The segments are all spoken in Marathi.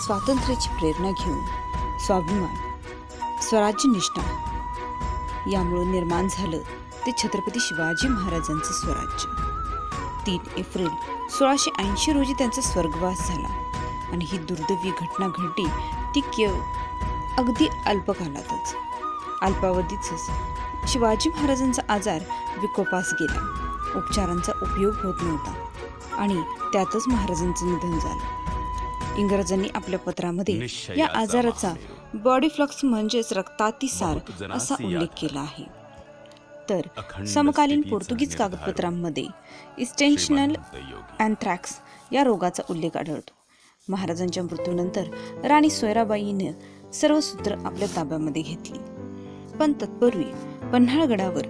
स्वातंत्र्याची प्रेरणा घेऊन स्वाभिमान स्वराज्य निष्ठा यामुळं निर्माण झालं ते छत्रपती शिवाजी महाराजांचं स्वराज्य. तीन एप्रिल सोळाशे ऐंशी रोजी त्यांचा स्वर्गवास झाला आणि ही दुर्दैवी घटना घडली ती केव अगदी अल्पकालातच. अल्पावधीतच शिवाजी महाराजांचा आजार विकोपास गेला. उपचारांचा उपयोग होत नव्हता आणि त्यातच महाराजांचं निधन झालं. इंग्रजांनी आपल्या पत्रामध्ये या आजाराचा. बॉडी फ्लक्स म्हणजेच रक्तातिसार असा उल्लेख. केला आहे तर समकालीन पोर्तुगीज. कागदपत्रांमध्ये इस्टेन्शनल. अँथ्रॅक्स या रोगाचा उल्लेख आढळतो महाराजांच्या मृत्यूनंतर राणी सोयराबाईने सर्व सूत्र आपल्या ताब्यामध्ये घेतली पण तत्पूर्वी पन्हाळगडावर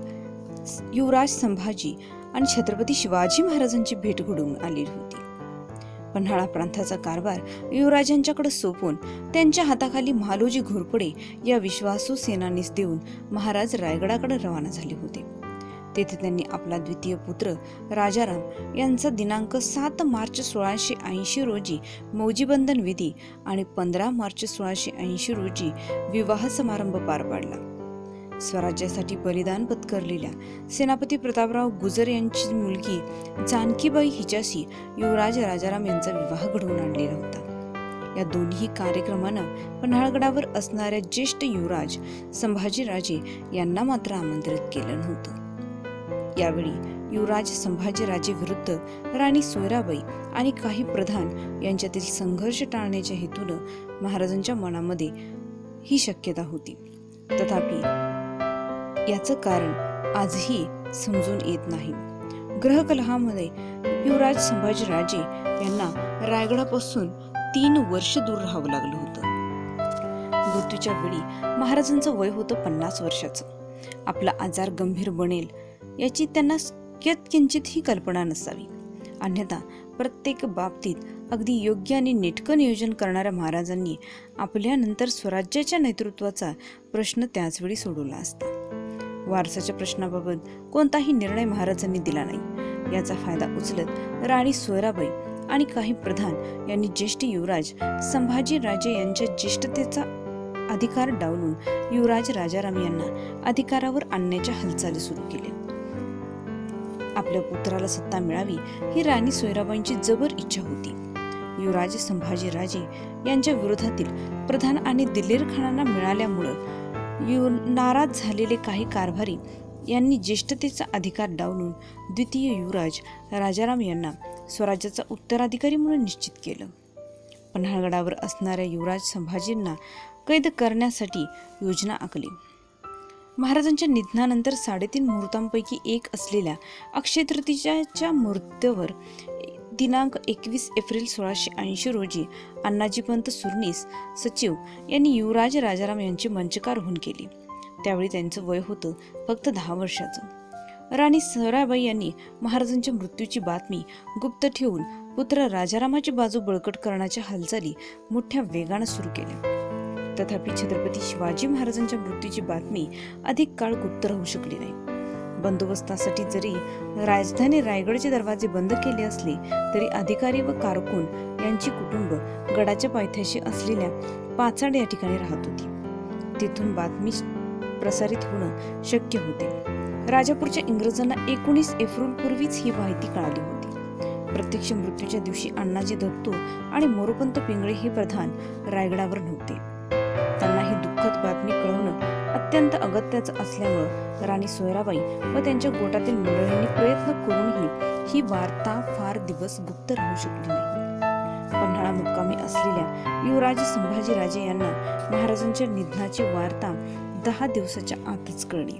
युवराज संभाजी आणि छत्रपती शिवाजी महाराजांची भेट घडून आली होती पन्हाळा प्रांताचा कारभार युवराजांच्याकडे सोपून त्यांच्या हाताखाली महालोजी घोरपडे या विश्वासू सेनानीस देऊन महाराज रायगडाकडे रवाना झाले होते. तेथे त्यांनी आपला द्वितीय पुत्र राजाराम यांचा दिनांक सात मार्च सोळाशे ऐंशी रोजी मौजीबंधन विधी आणि पंधरा मार्च सोळाशे ऐंशी रोजी विवाह समारंभ पार पाडला. स्वराज्यासाठी बलिदान पत्करलेल्या सेनापती प्रतापराव गुजर यांची मुलगी जानकीबाई हिच्याशी युवराज राजाराम यांचा विवाह घडवून आणलेला होता. या दोन्ही कार्यक्रमानं पन्हाळगडावर असणाऱ्या ज्येष्ठ युवराज संभाजीराजे यांना मात्र आमंत्रित केलं नव्हतं. यावेळी युवराज संभाजीराजे विरुद्ध राणी सोयराबाई आणि काही प्रधान यांच्यातील संघर्ष टाळण्याच्या हेतूनं महाराजांच्या मनामध्ये ही शक्यता होती. तथापि याचं कारण आजही समजून येत नाही. ग्रहकलहामध्ये युवराज संभाजीराजे यांना रायगडापासून तीन वर्ष दूर राहावं लागलं होतं. मृत्यूच्या वेळी महाराजांचं वय होतं पन्नास वर्षाचं. आपला आजार गंभीर बनेल याची त्यांना किंचितही कल्पना नसावी. अन्यथा प्रत्येक बाबतीत अगदी योग्य आणि नेटकं नियोजन करणाऱ्या महाराजांनी आपल्यानंतर स्वराज्याच्या नेतृत्वाचा प्रश्न त्याचवेळी सोडवला असता. वारसाच्या प्रश्नाबाबत कोणताही निर्णय महाराजांनी दिला नाही. याचा फायदा उचलत राणी सोयराबाई आणि काही प्रधान यांनी ज्येष्ठ युवराज संभाजी राजे यांच्या ज्येष्ठतेचा अधिकार डावलून युवराज राजाराम यांना अधिकारावर आणण्याच्या हालचाली सुरू केल्या. आपल्या पुत्राला सत्ता मिळावी ही राणी सोयराबाईंची जबर इच्छा होती. युवराज संभाजी राजे यांच्या विरोधातील प्रधान आणि दिलेर खानांना मिळाल्यामुळं यु नाराज झालेले काही कारभारी यांनी ज्येष्ठतेचा अधिकार डावलून द्वितीय युवराज राजाराम यांना स्वराज्याचा उत्तराधिकारी म्हणून निश्चित केलं. पन्हाळगडावर असणाऱ्या युवराज संभाजींना कैद करण्यासाठी योजना आखली. महाराजांच्या निधनानंतर साडेतीन मुहूर्तांपैकी एक असलेल्या अक्षय तृतीयाच्या मुहूर्तावर दिनांक एकवीस एप्रिल सोळाशे ऐंशी रोजी अण्णाजीपंत सुरनीस सचिव यांनी युवराज राजाराम यांची मंचकार होऊन केली. त्यावेळी त्यांचं वय होतं फक्त दहा वर्षाचं. राणी सहराबाई यांनी महाराजांच्या मृत्यूची बातमी गुप्त ठेवून पुत्र राजारामाची बाजू बळकट करण्याच्या हालचाली मोठ्या वेगानं सुरू केल्या. तथापि छत्रपती शिवाजी महाराजांच्या मृत्यूची बातमी अधिक काळ गुप्त राहू शकली नाही. बंदोबस्तासाठी जरी राजधानी रायगडचे दरवाजे बंद केले असले तरी अधिकारी व कारकून यांची कुटुंब गडाच्या पायथ्याशी असलेल्या पाचाड या ठिकाणी राहत होती. तिथून बातमी प्रसारित होणं शक्य होते. राजापूरच्या इंग्रजांना एकोणीस एप्रिल पूर्वीच ही माहिती कळाली होती. प्रत्यक्ष मृत्यूच्या दिवशी अण्णाजी दत्तो आणि मोरोपंत पिंगळे हे प्रधान रायगडावर नव्हते. त्यांना ही दुःखद बातमी कळवणं अत्यंत अगत्याचं असल्यामुळं राणी सोयराबाई व त्यांच्या गोटातील मंडळींनी प्रयत्न करूनही ही वार्ता फार दिवस गुप्त राहू शकली नाही. पन्हाळा मुक्कामी असलेल्या युवराज संभाजीराजे यांना महाराजांच्या निधनाची वार्ता दहा दिवसाच्या आतच कळली.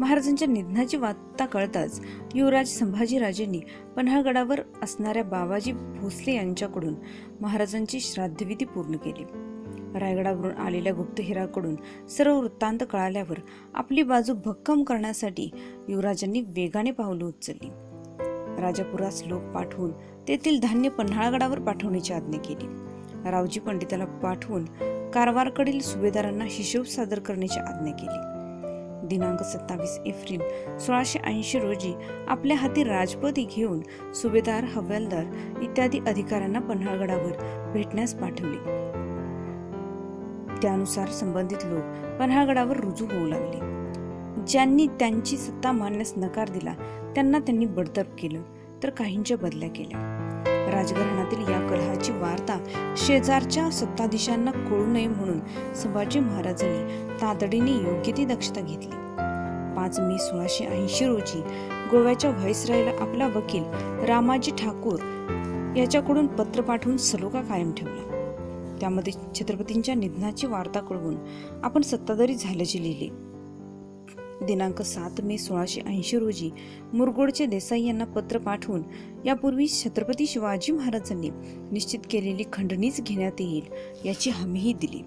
महाराजांच्या निधनाची वार्ता कळताच युवराज संभाजीराजेंनी पन्हाळगडावर असणाऱ्या बाबाजी भोसले यांच्याकडून महाराजांची श्राद्धविधी पूर्ण केली. रायगडावरून आलेल्या गुप्तहेराकडून सर्व वृत्तांत कळाल्यावर आपली बाजू भक्कम करण्यासाठी युवराजांनी वेगाने पावलं उचलली. राजापुरास लोक पाठवून तेथील धान्य पन्हाळगडावर पाठवण्याची आज्ञा केली. रावजी पंडिताला पाठवून कारवारकडील सुभेदारांना हिशोब सादर करण्याची आज्ञा केली. दिनांक सत्तावीस एप्रिल सोळाशे ऐंशी रोजी आपल्या हाती राजपदी घेऊन सुभेदार हवालदार इत्यादी अधिकाऱ्यांना पन्हाळगडावर भेटण्यास पाठवले. त्यानुसार संबंधित लोक पन्हाळगडावर रुजू होऊ लागले. ज्यांनी त्यांची सत्ता मानण्यास नकार दिला त्यांना त्यांनी बडतर्फ केलं तर काहींच्या बदल्या केल्या. राजघराण्यातील या कलहाची वार्ता शेजारच्या सत्ताधीशांना कळू नये म्हणून संभाजी महाराजांनी तातडीने योग्य ती दक्षता घेतली. पाच मे सोळाशे ऐंशी रोजी गोव्याच्या व्हाईसरायला आपला वकील रामाजी ठाकूर याच्याकडून पत्र पाठवून सलोखा कायम ठेवला. त्यामध्ये छत्रपतींच्या निधनाची वार्ता कळवून आपण सत्ताधारी झाल्याचे लिहिले. दिनांक सात मे सोळाशे ऐंशी रोजी मुरगोडचे देसाई यांना पत्र पाठवून यापूर्वी छत्रपती शिवाजी महाराजांनी निश्चित केलेली खंडणीच घेण्यात येईल याची हमीही दिली.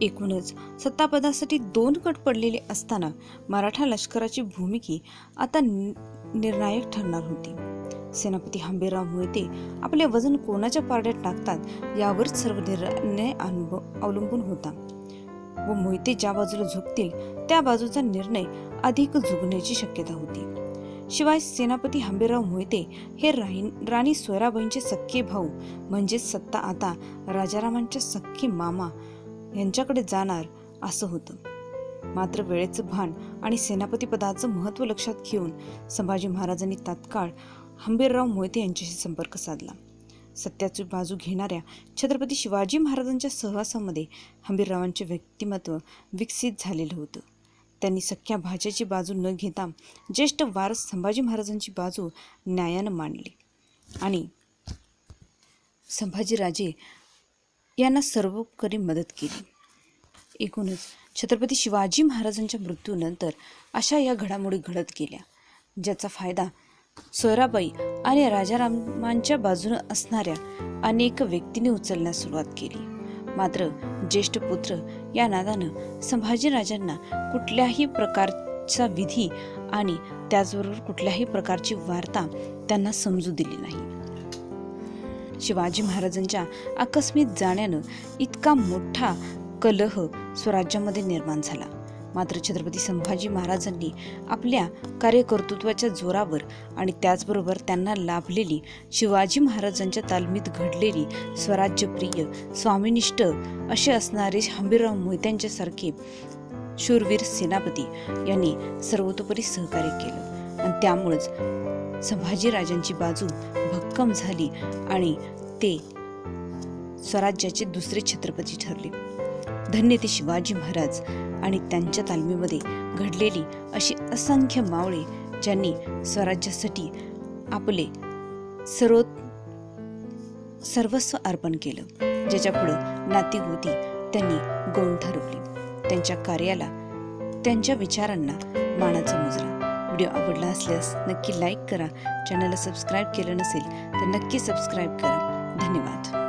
एकूणच सत्तापदासाठी दोन गट पडलेले असताना मराठा लष्कराची भूमिकी आता निर्णायक ठरणार होती. सेनापती हंबीराव मोहिते आपले वजन कोणाच्या पारड्यात टाकतात यावर सर्व निर्णय अनुभव अवलंबून होता. व मोहिते ज्या बाजूला झुकतील त्या बाजूचा निर्णय अधिक झुकण्याची शक्यता होती. शिवाय सेनापती हंबीराव मोहिते हे राही- राणी सोयराबाईंचे सख्खे भाऊ म्हणजे सत्ता आता राजारामांच्या सख्खे मामा यांच्याकडे जाणार असं होतं. मात्र वेळेचं भान आणि सेनापती पदाचं महत्त्व लक्षात घेऊन संभाजी महाराजांनी तात्काळ हंबीरराव मोहिते यांच्याशी संपर्क साधला. सत्याची बाजू घेणाऱ्या छत्रपती शिवाजी महाराजांच्या सहवासामध्ये हंबीररावांचे व्यक्तिमत्व विकसित झालेलं होतं. त्यांनी सख्या भाज्याची बाजू न घेता ज्येष्ठ वारस संभाजी महाराजांची बाजू न्यायानं मांडली. आणि संभाजीराजे यांना सर्वोपरी मदत केली. एकूणच छत्रपती शिवाजी महाराजांच्या मृत्यूनंतर अशा या घडामोडी घडत गेल्या ज्याचा फायदा सोयराबाई आणि राजारामांच्या बाजूने असणाऱ्या अनेक व्यक्तींनी उचलण्यास सुरुवात केली. मात्र ज्येष्ठ पुत्र या नादानं संभाजीराजांना कुठल्याही प्रकारचा विधी आणि त्याचबरोबर कुठल्याही प्रकारची वार्ता त्यांना समजू दिली नाही. शिवाजी महाराजांच्या आकस्मिक जाण्यानं इतका मोठा कलह स्वराज्यामध्ये निर्माण झाला. मात्र छत्रपती संभाजी महाराजांनी आपल्या कार्यकर्तृत्वाच्या जोरावर आणि त्याचबरोबर त्यांना लाभलेली शिवाजी महाराजांच्या तालमीत घडलेली स्वराज्यप्रिय स्वामिनिष्ठ असे असणारे हंबीरराव मोहित्यांच्यासारखे शूरवीर सेनापती यांनी सर्वतोपरी सहकार्य केलं. आणि त्यामुळेच संभाजीराजांची बाजू भक्कम झाली आणि ते स्वराज्याचे दुसरे छत्रपती ठरले. धन्य ते शिवाजी महाराज आणि त्यांच्या तालमीमध्ये घडलेली अशी असंख्य मावळे ज्यांनी स्वराज्यासाठी आपले सर्व सर्वस्व अर्पण केलं ज्याच्यापुढं नातीगोती त्यांनी गौण ठरवली. त्यांच्या कार्याला त्यांच्या विचारांना मानाचा मुजरा. व्हिडिओ आवडला असल्यास नक्की लाईक करा. चॅनलला सबस्क्राईब केलं नसेल तर नक्की सबस्क्राईब करा. धन्यवाद.